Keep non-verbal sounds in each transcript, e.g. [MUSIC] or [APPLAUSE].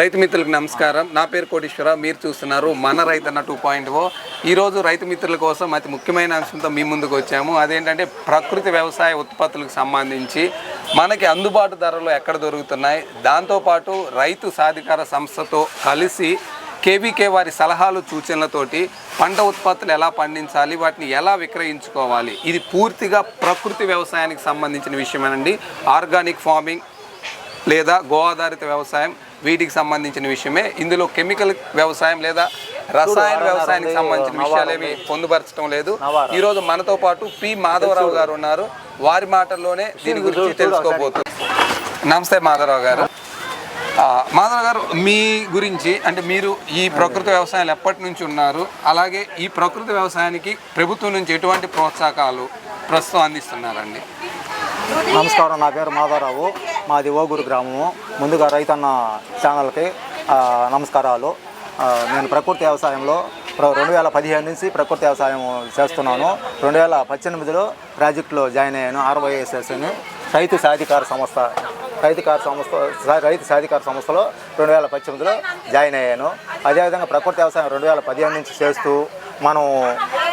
రైతు మిత్రులకు నమస్కారం. నా పేరు కోటేశ్వర మీరు చూస్తున్నారు మన రైతన్న టూ పాయింట్ ఓ. ఈరోజు రైతు మిత్రుల కోసం అతి ముఖ్యమైన అంశంతో మీ ముందుకు వచ్చాము. అదేంటంటే ప్రకృతి వ్యవసాయ ఉత్పత్తులకు సంబంధించి మనకి అందుబాటు ధరలు ఎక్కడ దొరుకుతున్నాయి? దాంతోపాటు రైతు సాధికార సంస్థతో కలిసి కేవీకే వారి సలహాలు సూచనలతోటి పంట ఉత్పత్తులు ఎలా పండించాలి? వాటిని ఎలా విక్రయించుకోవాలి? ఇది పూర్తిగా ప్రకృతి వ్యవసాయానికి సంబంధించిన విషయమేనండి. ఆర్గానిక్ ఫార్మింగ్ లేదా గో ఆధారిత వ్యవసాయం వీటికి సంబంధించిన విషయమే. ఇందులో కెమికల్ వ్యవసాయం లేదా రసాయన వ్యవసాయానికి సంబంధించిన విషయాలేమి పొందుపరచడం లేదు. ఈ రోజు మనతో పాటు పి మాధవరావు గారు ఉన్నారు. వారి మాటల్లోనే దీని గురించి తెలుసుకోబోతుంది నమస్తే మాధవరావు గారు. మాధవ్ గారు మీ గురించి అంటే మీరు ఈ ప్రకృతి వ్యవసాయాలు ఎప్పటి నుంచి ఉన్నారు? అలాగే ఈ ప్రకృతి వ్యవసాయానికి ప్రభుత్వం నుంచి ఎటువంటి ప్రోత్సాహకాలు ప్రస్తుతం అందిస్తున్నారండి? నమస్కారం నా పేరు మాధవరావు. మాది ఓగూరు గ్రామము. ముందుగా రైతన్న ఛానల్కి నమస్కారాలు. నేను ప్రకృతి వ్యవసాయంలో రెండు వేల పదిహేను నుంచి ప్రకృతి వ్యవసాయం చేస్తున్నాను. రెండు వేల పద్దెనిమిదిలో ప్రాజెక్టులో జాయిన్ అయ్యాను ఆర్వైఎస్ఎస్ని. రైతు సాధికార సంస్థ రైతుకార సంస్థ రైతు సాధికార సంస్థలో రెండు వేల పద్దెనిమిదిలో జాయిన్ అయ్యాను. అదేవిధంగా ప్రకృతి వ్యవసాయం రెండు వేల పదిహేను నుంచి చేస్తూ మనం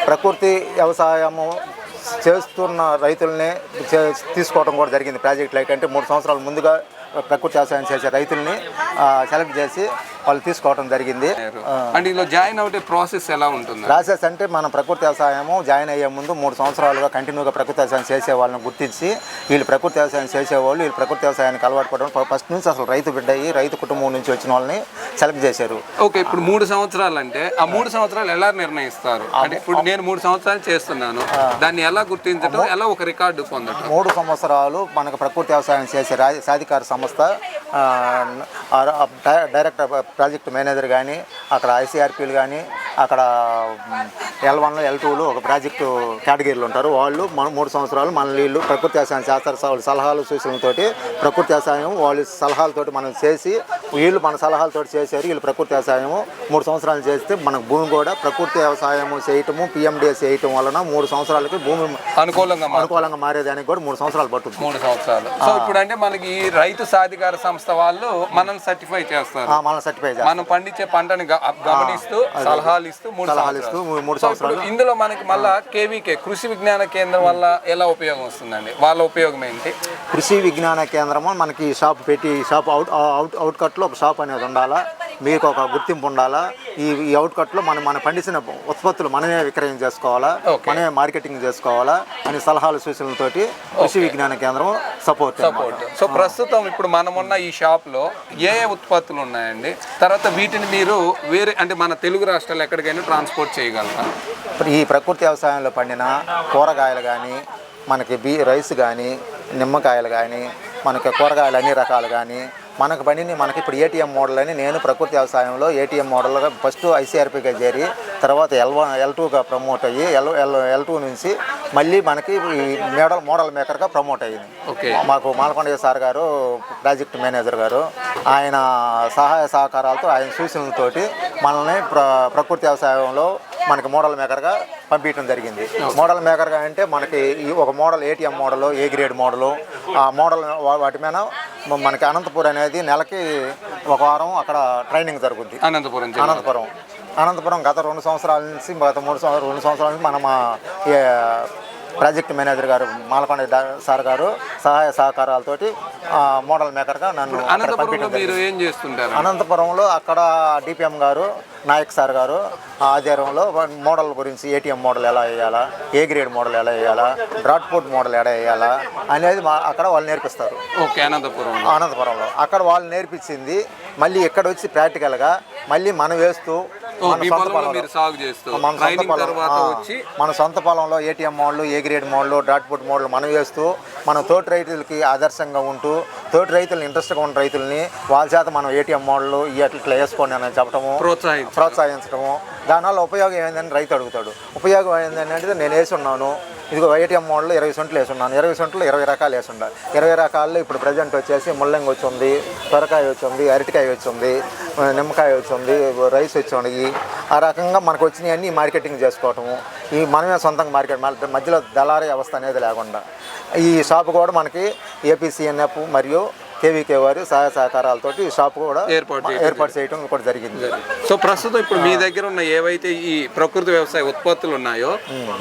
ప్రకృతి వ్యవసాయము చేస్తున్న రైతుల్ని తీసుకోవడం కూడా జరిగింది. ప్రాజెక్ట్ అంటే మూడు సంవత్సరాల ముందుగా ప్రకృతి వ్యవసాయం చేసే రైతుల్ని సెలెక్ట్ చేసి వాళ్ళు తీసుకోవడం జరిగింది. అంటే ఇందులో జాయిన్ అవుతే ప్రాసెస్ ఎలా ఉంటుంది? ప్రాసెస్ అంటే మనం ప్రకృతి వ్యవసాయము జాయిన్ అయ్యే ముందు మూడు సంవత్సరాలుగా కంటిన్యూగా ప్రకృతి వ్యవసాయం చేసే వాళ్ళని గుర్తించి వీళ్ళు ప్రకృతి వ్యవసాయం చేసేవాళ్ళు వీళ్ళు ప్రకృతి వ్యవసాయానికి అలవాటు పడడం ఫస్ట్ నుంచి అసలు రైతు బిడ్డ అయ్యి రైతు కుటుంబం నుంచి వచ్చిన వాళ్ళని సెలెక్ట్ చేశారు. ఓకే ఇప్పుడు మూడు సంవత్సరాలు అంటే ఆ మూడు సంవత్సరాలు ఎలా నిర్ణయిస్తారు? అంటే ఇప్పుడు నేను మూడు సంవత్సరాలు చేస్తున్నాను. దాన్ని ఎలా గుర్తించడం ఎలా ఒక రికార్డు పొందడం మూడు సంవత్సరాలు మనకు ప్రకృతి వ్యవసాయం చేసే సాధికార సంస్థ డైరెక్ట్ డైరెక్టర్ ప్రాజెక్ట్ మేనేజర్ కానీ అక్కడ ఐసీఆర్పీలు కానీ అక్కడ ఎల్ వన్ ఎల్ టూలు ఒక ప్రాజెక్టు కేటగిరీలు ఉంటారు. వాళ్ళు మన మూడు సంవత్సరాలు మన వీళ్ళు ప్రకృతి వ్యవసాయం చేస్తారు వాళ్ళ సలహాలు సూచనలతోటి ప్రకృతి వ్యవసాయం వాళ్ళ సలహాలతోటి మనం చేసి వీళ్ళు మన సలహాలతోటి చేశారు వీళ్ళు ప్రకృతి వ్యవసాయము మూడు సంవత్సరాలు చేస్తే మనకు భూమి కూడా ప్రకృతి వ్యవసాయము చేయటము పిఎండిఎస్ చేయటం వలన మూడు సంవత్సరాలకి భూమి అనుకూలంగా అనుకూలంగా మారేదానికి కూడా మూడు సంవత్సరాలు పట్టుద్ది మూడు సంవత్సరాలు. సో ఇప్పుడు అంటే మనకి ఈ రైతు సాధికార సంస్థ వాళ్ళు మనల్ని సర్టిఫై చేస్తారు. మన సర్టిఫై చేస్తాం మనం పండించే పంటని గమనిస్తూ సలహాలు ఇస్తూ మూడు సలహాలు ఇస్తూ మూడు సంవత్సరాలు. ఇందులో మనకి మళ్ళా కేవీకే కృషి విజ్ఞాన కేంద్రం వల్ల ఎలా ఉపయోగం వస్తుందండి? వాళ్ళ ఉపయోగం ఏంటి? కృషి విజ్ఞాన కేంద్రము మనకి షాప్ పెట్టి షాప్ అవుట్ అవుట్ అవుట్ కట్లో ఒక షాప్ అనేది ఉండాలా? మీకు ఒక గుర్తింపు ఉండాలా? ఈ ఈ అవుట్ కట్లో మనం మన పండించిన ఉత్పత్తులు మనమే విక్రయం చేసుకోవాలా. మనమే మార్కెటింగ్ చేసుకోవాలా? అని సలహాలు సూచనలతోటి కృషి విజ్ఞాన కేంద్రం సపోర్ట్ సపోర్ట్. సో ప్రస్తుతం ఇప్పుడు మనం ఉన్న ఈ షాప్లో ఏ ఏ ఉత్పత్తులు ఉన్నాయండి? తర్వాత వీటిని మీరు వేరే అంటే మన తెలుగు రాష్ట్రాలు ఎక్కడికైనా ట్రాన్స్పోర్ట్ చేయగలరా? ఈ ప్రకృతి వ్యవసాయంలో పండిన కూరగాయలు కానీ మనకి బీ రైస్ కానీ నిమ్మకాయలు కానీ మనకి కూరగాయలు అన్ని రకాలు కానీ మనకు పండిన మనకి ఇప్పుడు ఏటీఎం మోడల్ అని నేను ప్రకృతి వ్యవసాయంలో ఏటీఎం మోడల్గా ఫస్ట్ ఐసీఆర్పీగా చేరి తర్వాత ఎల్ వన్ ఎల్ టూగా ప్రమోట్ అయ్యి ఎల్ ఎల్ ఎల్ టూ నుంచి మళ్ళీ మనకి ఈ మోడల్ మోడల్ మేకర్గా ప్రమోట్ అయ్యింది. ఓకే. మాకు మాలకొండ సార్ గారు ప్రాజెక్ట్ మేనేజర్ గారు ఆయన సహాయ సహకారాలతో ఆయన సూచనలతోటి మనల్ని ప్ర ప్రకృతి వ్యవసాయంలో మనకి మోడల్ మేకర్గా పంపించడం జరిగింది. మోడల్ మేకర్గా అంటే మనకి ఈ ఒక model ATM model A grade model ఆ మోడల్ వాటి మీద మనకి అనంతపూర్ అనేది నెలకి ఒక వారం అక్కడ ట్రైనింగ్ జరుగుద్ది. అనంతపురం అనంతపురం. అనంతపురం గత రెండు సంవత్సరాల నుంచి గత మూడు సంవత్సరాలు రెండు సంవత్సరాల నుంచి మనం ప్రాజెక్ట్ మేనేజర్ గారు మాలకొండ సార్ గారు సహాయ సహకారాలతోటి మోడల్ మేకర్గా నన్ను అనంతపురంలో అక్కడ డిపిఎం గారు నాయక్ సార్ గారు ఆధ్వర్యంలో మోడల్ గురించి ఏటీఎం మోడల్ ఎలా వేయాలా ఏ గ్రేడ్ మోడల్ ఎలా వేయాలా డ్రాట్ పోర్ట్ మోడల్ ఎలా వేయాలా అనేది అక్కడ వాళ్ళు నేర్పిస్తారు. ఓకే అనంతపురం అనంతపురంలో. అక్కడ వాళ్ళు నేర్పించింది మళ్ళీ ఇక్కడ వచ్చి ప్రాక్టికల్గా మళ్ళీ మనం వేస్తూ మన సొంత పొలంలో మీరు సాగు చేస్తూ మన సొంత ట్రైనింగ్ పొలం తర్వాత ఆ, వచ్చి మన సొంత పొలంలో ATM model A grade model dot పుట్ మోడల్ మనం వేస్తూ మన తోటి రైతులకి ఆదర్శంగా ఉంటూ తోటి రైతులను ఇంట్రెస్ట్గా ఉన్న రైతుల్ని వాళ్ళ చేత మనం ఏటీఎం మోడల్ అట్లా వేసుకోండి అని చెప్పడము ప్రోత్సహించు ప్రోత్సహించడము దానివల్ల ఉపయోగం ఏందని రైతు అడుగుతాడు. ఉపయోగం ఏంటంటే అంటే నేను వేసి ఉన్నాను ఇదిగో ఏటీఎం మోడల్ ఇరవై సొంట్లు వేసున్నాను. ఇరవై సొంట్లు ఇరవై రకాలు వేసి ఇరవై రకాల్లో ఇప్పుడు ప్రజెంట్ వచ్చేసి ముల్లంగి వచ్చింది సొరకాయ వచ్చింది అరటికాయ వచ్చింది నిమ్మకాయ వచ్చింది రైస్ వచ్చింది. ఆ రకంగా మనకు వచ్చినవన్నీ మార్కెటింగ్ చేసుకోవటము. ఈ మనమే సొంతంగా మార్కెట్ మధ్యలో దళారీ వ్యవస్థ అనేది లేకుండా. ఈ షాప్ కూడా మనకి ఏపీసీఎన్ఎఫ్ మరియు కేవీకే వారి సహాయ సహకారాలతోటి ఈ షాప్ కూడా ఏర్పాటు ఏర్పాటు చేయడం కూడా జరిగింది. సో ప్రస్తుతం ఇప్పుడు మీ దగ్గర ఉన్న ఏవైతే ఈ ప్రకృతి వ్యవసాయ ఉత్పత్తులు ఉన్నాయో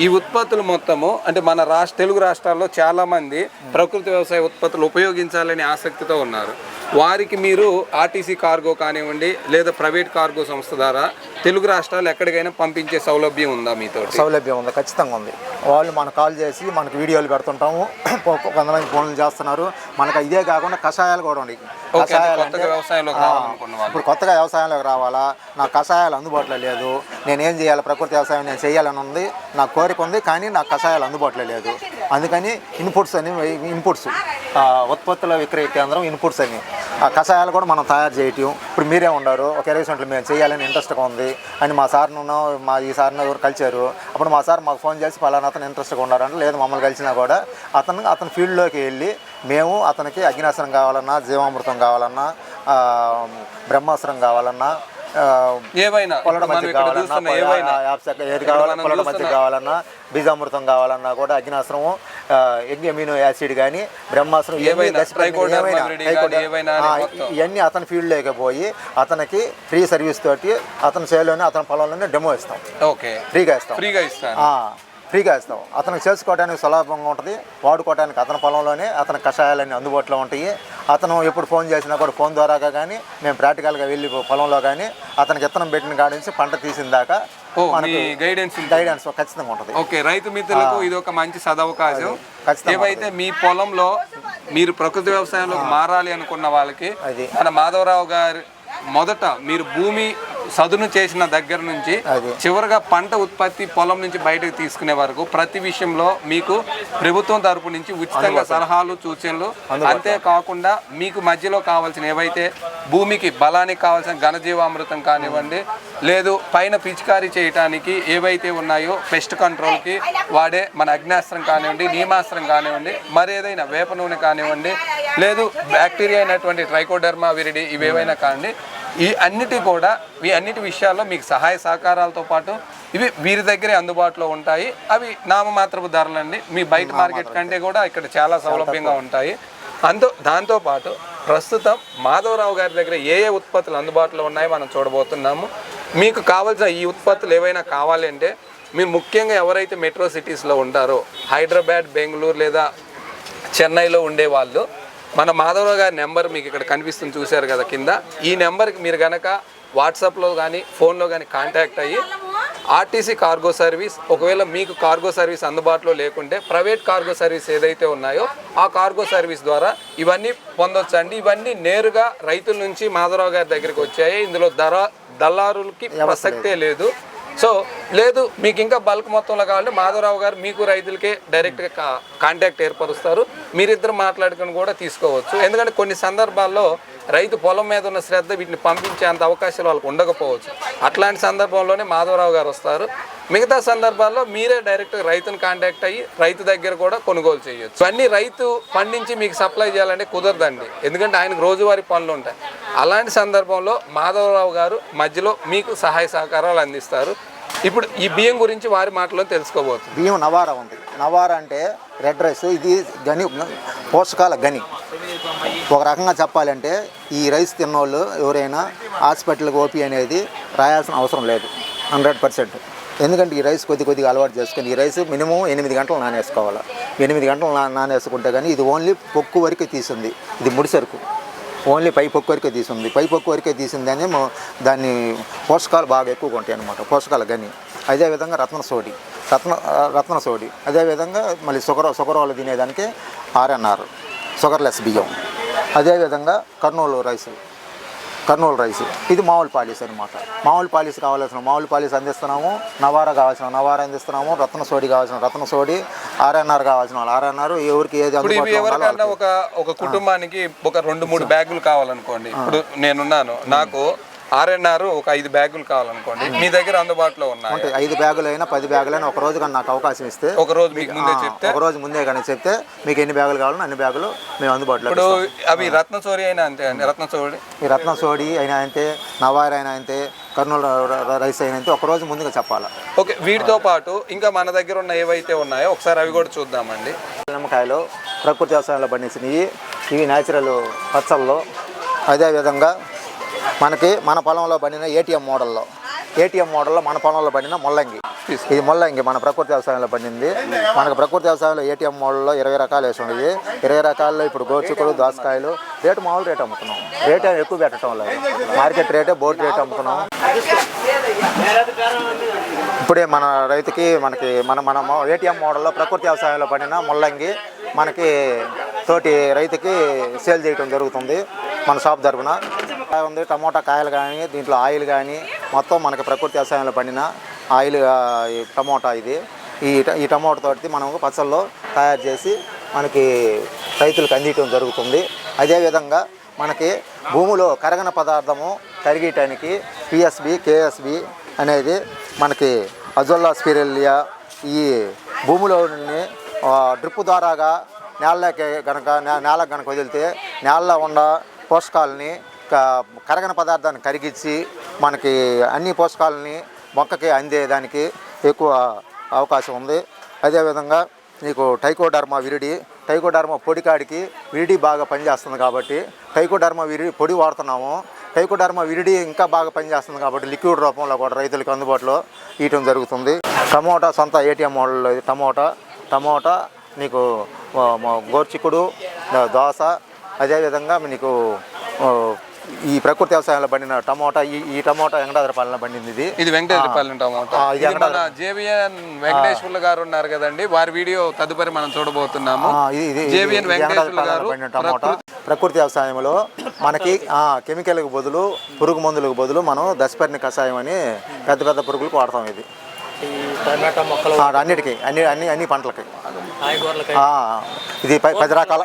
ఈ ఉత్పత్తులు మొత్తము అంటే మన రాష్ట్ర తెలుగు రాష్ట్రాల్లో చాలా మంది ప్రకృతి వ్యవసాయ ఉత్పత్తులు ఉపయోగించాలని ఆసక్తితో ఉన్నారు. వారికి మీరు ఆర్టీసీ కార్గో కానివ్వండి లేదా ప్రైవేట్ కార్గో సంస్థ ద్వారా తెలుగు రాష్ట్రాలు ఎక్కడికైనా పంపించే సౌలభ్యం ఉందా మీతో సౌలభ్యం ఉంది ఖచ్చితంగా ఉంది. వాళ్ళు మనకు కాల్ చేసి మనకు వీడియోలు పెడుతుంటాము. [CLEARS THROAT] కొంతమంది ఫోన్లు చేస్తున్నారు. మనకు ఇదే కాకుండా కషాయాలు కూడా ఉన్నాయి. వాళ్ళు. ఇప్పుడు కొత్తగా వ్యవసాయంలోకి రావాలా? నాకు కషాయాలు అందుబాటులో లేదు. నేను ఏం చేయాలి? ప్రకృతి వ్యవసాయం నేను చేయాలని ఉంది. నాకు కోరిక ఉంది కానీ నాకు కషాయాలు అందుబాటులో లేదు. అందుకని ఇన్పుట్స్ అని ఇన్పుట్స్ ఉత్పత్తుల విక్రయ కేంద్రం ఇన్పుట్స్ అని. ఆ కషాయాలు కూడా మనం తయారు చేయటం. ఇప్పుడు మీరే ఉన్నారు. ఒక ఇరవై సెంట్లు మేము చేయాలని ఇంట్రెస్ట్గా ఉంది. అని మా సార్ను మా ఈ సార్ని ఎవరు కలిచారు అప్పుడు మా సార్ మాకు ఫోన్ చేసి పలానా అతను ఇంట్రెస్ట్గా ఉన్నారంటే. లేదు మమ్మల్ని కలిసినా కూడా అతను అతని ఫీల్డ్లోకి వెళ్ళి మేము అతనికి అగ్నాసనం కావాలన్నా జీవామృతం కావాలన్నా బ్రహ్మాసనం కావాలన్నా ఏవైనా పొలడ కావాలన్నా ఏది కావాలన్నా పొలడ కావాలన్నా బీజామృతం కావాలన్నా కూడా అగ్నాస్త్రము ఎగ్యమినో యాసిడ్ కానీ బ్రహ్మాస్త్రం ఇవన్నీ అతని ఫీల్డ్లోకి పోయి అతనికి ఫ్రీ సర్వీస్ తోటి అతని చేలోనే అతని పొలంలోనే డెమో ఇస్తాం. ఫ్రీగా ఇస్తాం. ఫ్రీగా ఇస్తాను. ఆ, ఫ్రీగా ఇస్తాం. అతనికి చేసుకోవడానికి సులభంగా ఉంటుంది. వాడుకోవడానికి అతని పొలంలోనే అతని కషాయాలన్నీ అందుబాటులో ఉంటాయి. అతను ఎప్పుడు ఫోన్ చేసినా కూడా ఫోన్ ద్వారాగా కానీ మేము ప్రాక్టికల్గా వెళ్ళి పొలంలో కానీ అతనికి విత్తనం పెట్టిన కాడి నుంచి పంట తీసిన దాకా గైడెన్స్ గైడెన్స్ ఖచ్చితంగా ఉంటుంది. ఓకే రైతు మిత్రులకు ఇది ఒక మంచి సదవకాశం. ఏవైతే మీ పొలంలో మీరు ప్రకృతి వ్యవసాయంలో మారాలి అనుకున్న వాళ్ళకి అది. మన మాధవరావు గారు మొదట మీరు భూమి సదును చేసిన దగ్గర నుంచి. చివరిగా పంట ఉత్పత్తి పొలం నుంచి బయటకు తీసుకునే వరకు ప్రతి విషయంలో మీకు ప్రభుత్వం తరపు నుంచి ఉచితంగా సలహాలు సూచనలు. అంతేకాకుండా మీకు మధ్యలో కావాల్సిన ఏవైతే భూమికి బలానికి కావాల్సిన ఘనజీవామృతం కానివ్వండి లేదు పైన పిచికారీ చేయటానికి ఏవైతే ఉన్నాయో పెస్ట్ కంట్రోల్కి వాడే మన అగ్నాస్త్రం కానివ్వండి నీమాస్త్రం కానివ్వండి మరేదైనా వేప నూనె కానివ్వండి లేదు బ్యాక్టీరియా అయినటువంటి ట్రైకోడర్మా విరిడి ఇవేవైనా కానివ్వండి ఈ అన్నిటి కూడా ఈ అన్నిటి విషయాల్లో మీకు సహాయ సహకారాలతో పాటు ఇవి వీరి దగ్గరే అందుబాటులో ఉంటాయి. అవి నామమాత్రపు ధరలండి. మీ బయట మార్కెట్ కంటే కూడా ఇక్కడ చాలా సౌలభ్యంగా ఉంటాయి. అంతో దాంతోపాటు ప్రస్తుతం మాధవరావు గారి దగ్గర ఏ ఏ ఉత్పత్తులు అందుబాటులో ఉన్నాయో మనం చూడబోతున్నాము. మీకు కావాల్సిన ఈ ఉత్పత్తులు ఏవైనా కావాలి అంటే మీరు ముఖ్యంగా ఎవరైతే మెట్రో సిటీస్లో ఉంటారో హైదరాబాద్ బెంగళూరు లేదా చెన్నైలో ఉండే వాళ్ళు మన మాధవరావు గారి నెంబర్ మీకు ఇక్కడ కనిపిస్తుంది చూశారు కదా కింద. ఈ నెంబర్కి మీరు కనుక వాట్సాప్లో కానీ ఫోన్లో కానీ కాంటాక్ట్ అయ్యి ఆర్టీసీ కార్గో సర్వీస్ ఒకవేళ మీకు కార్గో సర్వీస్ అందుబాటులో లేకుంటే ప్రైవేట్ కార్గో సర్వీస్ ఏదైతే ఉన్నాయో ఆ కార్గో సర్వీస్ ద్వారా ఇవన్నీ పొందొచ్చు అండి ఇవన్నీ నేరుగా రైతుల నుంచి మాధవరావు గారి దగ్గరికి వచ్చాయి. ఇందులో ధర దళారులకి ప్రసక్తే లేదు. సో లేదు మీకు ఇంకా బల్క్ మొత్తంలో కావాలంటే మాధవరావు గారు మీకు రైతులకే డైరెక్ట్గా కా కాంటాక్ట్ ఏర్పరుస్తారు. మీరిద్దరు మాట్లాడుకుని కూడా తీసుకోవచ్చు. ఎందుకంటే కొన్ని సందర్భాల్లో రైతు పొలం మీద ఉన్న శ్రద్ధ వీటిని పంపించేంత అవకాశాలు వాళ్ళకు ఉండకపోవచ్చు. అట్లాంటి సందర్భంలోనే మాధవరావు గారు వస్తారు. మిగతా సందర్భాల్లో మీరే డైరెక్ట్ రైతును కాంటాక్ట్ అయ్యి రైతు దగ్గర కూడా కొనుగోలు చేయొచ్చు. అన్ని రైతు పండించి మీకు సప్లై చేయాలంటే కుదరదండి. ఎందుకంటే ఆయనకు రోజువారీ పనులు ఉంటాయి. అలాంటి సందర్భంలో మాధవరావు గారు మధ్యలో మీకు సహాయ సహకారాలు అందిస్తారు. ఇప్పుడు ఈ బియ్యం గురించి వారి మాటలో తెలుసుకోబోతుంది. బియ్యం నవారా ఉంది. నవారా అంటే రెడ్ రైస్. ఇది గని పోషకాల గని ఒక రకంగా చెప్పాలంటే ఈ రైస్ తిన్నోళ్ళు ఎవరైనా హాస్పిటల్కి ఓపీ అనేది రాయాల్సిన అవసరం లేదు హండ్రెడ్ పర్సెంట్. ఎందుకంటే ఈ రైస్ కొద్ది కొద్దిగా అలవాటు చేసుకుని ఈ రైస్ మినిమం ఎనిమిది గంటలు నానేసుకోవాలి. ఎనిమిది గంటలు నా నానేసుకుంటే కానీ ఇది ఓన్లీ పొక్కు వరకే తీసింది. ఇది ముడిసరుకు ఓన్లీ పై పొక్కు వరకే తీసింది. పై పొక్కు వరకే తీసిందని దాన్ని పోషకాలు బాగా ఎక్కువగా ఉంటాయి అనమాట పోషకాలు కానీ అదేవిధంగా రత్న సోడి. రత్న రత్న సోడి. అదేవిధంగా మళ్ళీ సుగర సుగరాలు తినేదానికి ఆర్ఎన్ఆర్ షుగర్లెస్ బియ్యం. అదేవిధంగా కర్నూలు రైస్. కర్నూలు రైస్. ఇది మామూలు పాలిస్ అనమాట మామూలు పాలిస్ కావాల్సిన మామూలు పాలిస్ అందిస్తున్నాము. నవారా కావాల్సిన నవారా అందిస్తున్నాము. రత్న సోడి కావాల్సిన రత్న సోడి. ఆర్ఎన్ఆర్ కావాల్సిన వాళ్ళు. ఆర్ఎన్ఆర్ ఎవరికి ఏది ఒక ఒక కుటుంబానికి ఒక రెండు మూడు బ్యాగులు కావాలనుకోండి. ఇప్పుడు నేనున్నాను. నాకు ఆర్ఎన్ఆర్ ఒక ఐదు బ్యాగులు కావాలనుకోండి. మీ దగ్గర అందుబాటులో ఉన్నాయి? ఐదు బ్యాగులు అయినా పది బ్యాగులు అయినా ఒక రోజు కానీ నాకు అవకాశం ఇస్తే ఒక రోజు మీకు ముందే చెప్తే? ఒక రోజు ముందే కానీ చెప్తే మీకు ఎన్ని బ్యాగులు కావాలన్నా అన్ని బ్యాగులు మేము అందుబాటులో ఇప్పుడు అవి రత్నచోరి అయినా అంతే అండి రత్నచోరి ఈ రత్న సోడి అయినా అంతే నవార్ అయినా అంతే కర్నూలు రైస్ అయినా అంతే ఒక రోజు ముందుగా చెప్పాలి? ఓకే వీటితో పాటు ఇంకా మన దగ్గర ఉన్న ఏవైతే ఉన్నాయో ఒకసారి అవి కూడా చూద్దామండి. నిమ్మకాయలు ప్రకృతి వ్యవసాయంలో పండించినవి ఇవి న్యాచురల్ పచ్చళ్ళు. అదేవిధంగా మనకి మన పొలంలో పండిన ఏటీఎం మోడల్లో. ఏటీఎం మోడల్లో మన పొలంలో పండిన ముల్లంగి. ఇది ముల్లంగి మన ప్రకృతి వ్యవసాయంలో పండింది. మనకు ప్రకృతి వ్యవసాయంలో ఏటీఎం మోడల్లో ఇరవై రకాలు వేసి ఉండేది ఇరవై రకాల్లో ఇప్పుడు గోచిక్కుడు దోసకాయలు రేటు మామూలు రేటు అమ్ముతున్నాం. రేట్ ఎక్కువ పెట్టడం లేదు. మార్కెట్ రేటే బోర్డు రేట్ అమ్ముతున్నాం. ఇప్పుడే మన రైతుకి మనకి మన మన ఏటీఎం మోడల్లో ప్రకృతి వ్యవసాయంలో పండిన ముల్లంగి మనకి తోటి రైతుకి సేల్ చేయడం జరుగుతుంది. మన షాప్ తరపున. ఉంది టమోటా కాయలు కానీ దీంట్లో ఆయిల్ కానీ మొత్తం మనకి ప్రకృతి వ్యవసాయంలో పండిన ఆయిల్ టమోటా ఇది. ఈ ఈ టమోటా తోటి మనం పచ్చళ్ళు తయారు చేసి మనకి రైతులకు అందించడం జరుగుతుంది. అదేవిధంగా మనకి భూమిలో కరగన పదార్థము కరిగేయటానికి పిఎస్బి కేఎస్బి అనేది మనకి అజొల్లా స్పిరెల్లియా ఈ భూమిలో డ్రిప్ ద్వారాగా నేలకి గనక నేలకు గనక వదిలితే నేలలో ఉన్న పోషకాలని కరగని పదార్థాన్ని కరిగించి మనకి అన్ని పోషకాలని మొక్కకి అందేదానికి ఎక్కువ అవకాశం ఉంది. అదేవిధంగా నీకు టైకోడర్మా విరిడి టైకోడర్మా పొడికాడికి విరిడి బాగా పనిచేస్తుంది కాబట్టి టైకోడర్మా విరిడి పొడి వాడుతున్నాము. టైకోడర్మా విరిడి ఇంకా బాగా పనిచేస్తుంది కాబట్టి లిక్విడ్ రూపంలో కూడా రైతులకు అందుబాటులో ఇవ్వడం జరుగుతుంది. టమోటా సొంత ఏటీఎం మోడల్లో ఇది టమోటా. టమోటా నీకు గోర్చికుడు దోశ అదేవిధంగా నీకు ఈ ప్రకృతి వ్యవసాయంలో పండిన టమోటా ఈ ఈ టమోటా వెంకటాద్రపాలెంలో పండింది ఇది. ఇది వెంకటేశ్వరపాలెం టమాటా. ఆ, ఇది ఇది మన జేవిఎన్ వెంకటేశ్వర్లు గారు ఉన్నారు కదండి వారి వీడియో తదుపరి మనం చూడబోతున్నాము. ఆ, ఇది ఇది ఇది జేవిఎన్ వెంకటేశ్వర్లు గారు పండిన టమోటా. ప్రకృతి వ్యవసాయంలో మనకి ఆ, కెమికల్కి బదులు పురుగు మందులకు బదులు మనం దశపర్ణి కషాయం అని పెద్ద పెద్ద పురుగులకు వాడతాం ఇది. ఈ టమాటా మొక్కలు ఆ, అన్నిటికీ అన్ని అన్ని అన్ని పంటలకి. ఇది ప- పది రకాల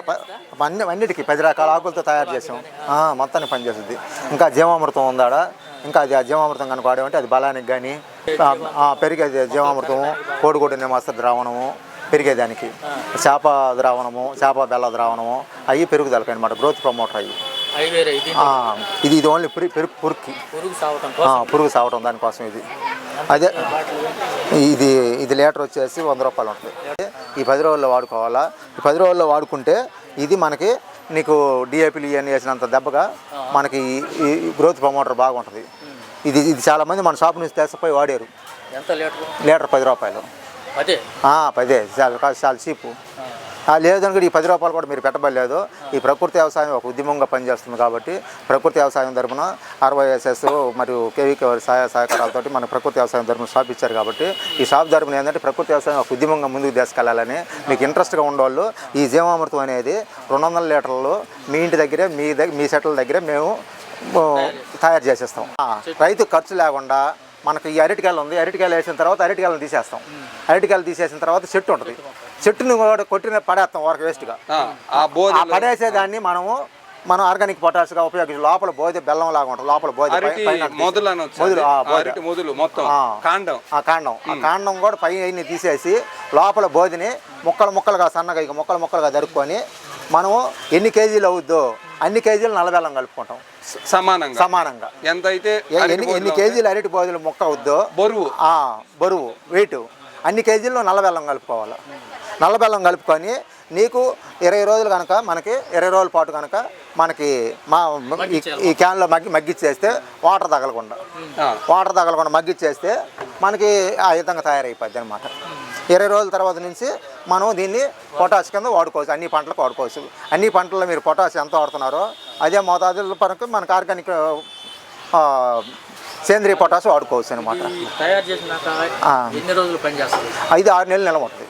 అన్ని అన్నిటికీ పది రకాల ఆకులతో తయారు చేసాం. మొత్తాన్ని పనిచేస్తుంది. ఇంకా జీవామృతం ఉందాడ ఇంకా అది ఆ జీవామృతం కనుక వాడేమంటే అది బలానికి కానీ పెరిగేది జీవామృతం కోడిగుడ్డు నిమాస ద్రావణము పెరిగేదానికి. చేప ద్రావణము చేప బెల్ల ద్రావణము అవి పెరుగుదలకి అనమాట గ్రోత్ ప్రమోటర్ అయ్యి. అవి ఇది ఇది ఓన్లీ పురి పెరుగు ఆ, పురుగు సావటం దానికోసం ఇది. అదే ఇది ఇది లీటర్ వచ్చేసి వంద రూపాయలు ఉంటుంది. ఈ పది రోజుల్లో వాడుకోవాలా? ఈ పది రోజుల్లో వాడుకుంటే ఇది మనకి నీకు డిఏపీలు ఇవన్నీ వేసినంత దెబ్బగా మనకి ఈ గ్రోత్ ప్రమోటర్ బాగుంటుంది. ఇది ఇది చాలామంది మన షాప్ నుంచి తెసపోయి వాడారు. ఎంత లీటర్? లీటర్ పది రూపాయలు. అదే ఆ, పదే. చాలా చాలా చీపు. లేదనుకుంటే ఈ పది రూపాయలు కూడా మీరు పెట్టబడలేదు. ఈ ప్రకృతి వ్యవసాయం ఒక ఉద్యమంగా పనిచేస్తుంది కాబట్టి ప్రకృతి వ్యవసాయం తరపున ఆర్వైఎస్ఎస్ మరియు కేవీకే సహాయ సహకారాలతోటి మన ప్రకృతి వ్యవసాయం తరపున షాప్ ఇచ్చారు కాబట్టి ఈ షాప్ తరపున ఏంటంటే ప్రకృతి వ్యవసాయం ఒక ఉద్యమంగా ముందుకు తీసుకెళ్ళాలని మీకు ఇంట్రెస్ట్గా ఉండేవాళ్ళు. ఈ జీవామృతం అనేది రెండు వందల లీటర్లు మీ ఇంటి దగ్గరే మీ దగ్గర మీ సెట్ల దగ్గరే మేము తయారు చేసేస్తాం. రైతు ఖర్చు లేకుండా మనకి ఈ అరటికాయలు ఉంది. అరటికాయలు వేసిన తర్వాత అరటికాయలను తీసేస్తాం. అరటికాయలు తీసేసిన తర్వాత చెట్టు ఉంటుంది. చెట్టుని కూడా కొట్టిన పడేస్తాం వరకు వేస్ట్గా. ఆ, పడేసేదాన్ని మనము మనం ఆర్గానిక్ పొటాష్గా ఉపయోగించి లోపల బోధి బెల్లం లాగా ఉంటుంది లోపల బోధి మొదలు మొత్తం. కాండం. ఆ కాండం. ఆ కాండం కూడా పై అన్ని తీసేసి లోపల బోధిని ముక్కలు ముక్కలుగా సన్నగా ఇక ముక్కలు ముక్కలుగా జరుపుకొని మనము ఎన్ని కేజీలు అవుద్దో అన్ని కేజీలు నల్లబెల్లం కలుపుకుంటాం. సమానంగా. సమానంగా. ఎంత అయితే ఎన్ని ఎన్ని కేజీలు అరటి బోధులు మొక్క అవుద్దో బరువు. బరువు వెయిట్ అన్ని కేజీల్లో నల్ల బెల్లం కలుపుకోవాలి. నల్ల బెల్లం కలుపుకొని నీకు ఇరవై రోజులు కనుక మనకి ఇరవై రోజుల పాటు కనుక మనకి మా ఈ- క్యాన్లో మగ్గి మగ్గిచ్చేస్తే వాటర్ తగలకుండా. వాటర్ తగలకుండా మగ్గిచ్చేస్తే మనకి ఆ విధంగా తయారైపోద్ది అనమాట ఇరవై రోజుల తర్వాత నుంచి మనం దీన్ని పొటాష్ కింద వాడుకోవచ్చు అన్ని పంటలకు వాడుకోవచ్చు. అన్ని పంటల్లో మీరు పొటాష్ ఎంత వాడుతున్నారో అదే మోతాదుల పరకు మనకు ఆర్గానిక్ సేంద్రియ పొటాష్ వాడుకోవచ్చు అనమాట ఈ తయారు చేసినాక ఆ. ఎన్ని రోజులు పనిచేస్తుంది ఐదు ఆరు నెలలు నిలవ ఉంటుంది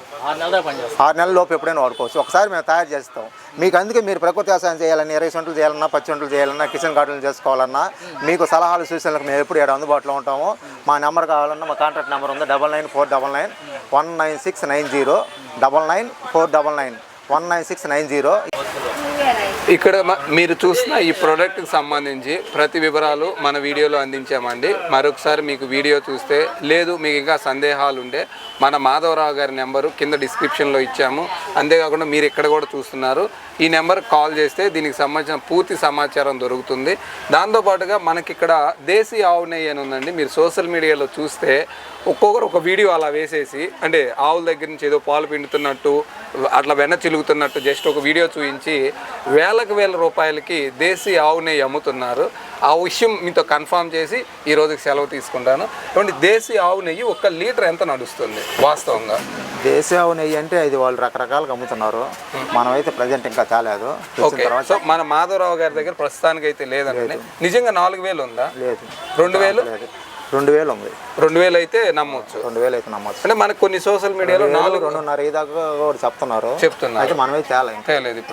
ఆరు నెలల లోపు ఎప్పుడైనా వాడుకోవచ్చు. ఒకసారి మేము తయారు చేస్తాం. మీకు అందుకే మీరు ప్రకృతి వ్యవసాయం చేయాలన్నా ఇరవై సొంటలు చేయాలన్నా పచ్చి వంటలు చేయాలన్నా కిచెన్ గార్డెన్లు చేసుకోవాలన్నా మీకు సలహాలు సూచనలకు మేము ఎప్పుడు ఇక్కడ అందుబాటులో ఉంటాము. మా నెంబర్ కావాలన్నా మా కాంటాక్ట్ నెంబర్ ఉంది. Double nine four double nine one nine six nine zero. Double nine four double nine one nine six nine zero. ఇక్కడ మీరు చూసిన ఈ ప్రోడక్ట్కి సంబంధించి ప్రతి వివరాలు మన వీడియోలో అందించామండి. మరొకసారి మీకు వీడియో చూస్తే లేదు మీకు ఇంకా సందేహాలు ఉంటే మన మాధవరావు గారి నెంబరు కింద డిస్క్రిప్షన్లో ఇచ్చాము. అంతేకాకుండా మీరు ఇక్కడ కూడా చూస్తున్నారు. ఈ నెంబర్ కాల్ చేస్తే దీనికి సంబంధించిన పూర్తి సమాచారం దొరుకుతుంది. దాంతోపాటుగా మనకి ఇక్కడ దేశీ ఆవు నెయ్యి అని ఉందండి. మీరు సోషల్ మీడియాలో చూస్తే ఒక్కొక్కరు ఒక వీడియో అలా వేసేసి అంటే ఆవుల దగ్గర నుంచి ఏదో పాలు పిండుతున్నట్టు అట్లా వెన్న చిలుగుతున్నట్టు జస్ట్ ఒక వీడియో చూపించి వేలకు వేల రూపాయలకి దేశీ ఆవు నెయ్యి అమ్ముతున్నారు. ఆ విషయం మీతో కన్ఫర్మ్ చేసి ఈ రోజుకి సెలవు తీసుకుంటాను. ఏమంటే దేశీ ఆవు నెయ్యి ఒక లీటర్ ఎంత నడుస్తుంది వాస్తవంగా? దేశీయ నెయ్యి అంటే ఇది వాళ్ళు రకరకాలుగా అమ్ముతున్నారు. మనమైతే ప్రజెంట్ ఇంకా ఓకే. తర్వాత సో మన మాధవరావు గారి దగ్గర ప్రస్తుతానికి అయితే లేదండి నిజంగా నాలుగు వేలు ఉందా? లేదు. రెండు వేలు? రెండు వేలు ఉంది. రెండు వేలు అయితే నమ్మొచ్చు. రెండు వేలు అయితే నమ్మచ్చు. అంటే మనకు కొన్ని సోషల్ మీడియాలో నాలుగు రెండున్నర దాకా కూడా చెప్తున్నారు. చెప్తున్నారు. అయితే ఇంకా. తేలేదు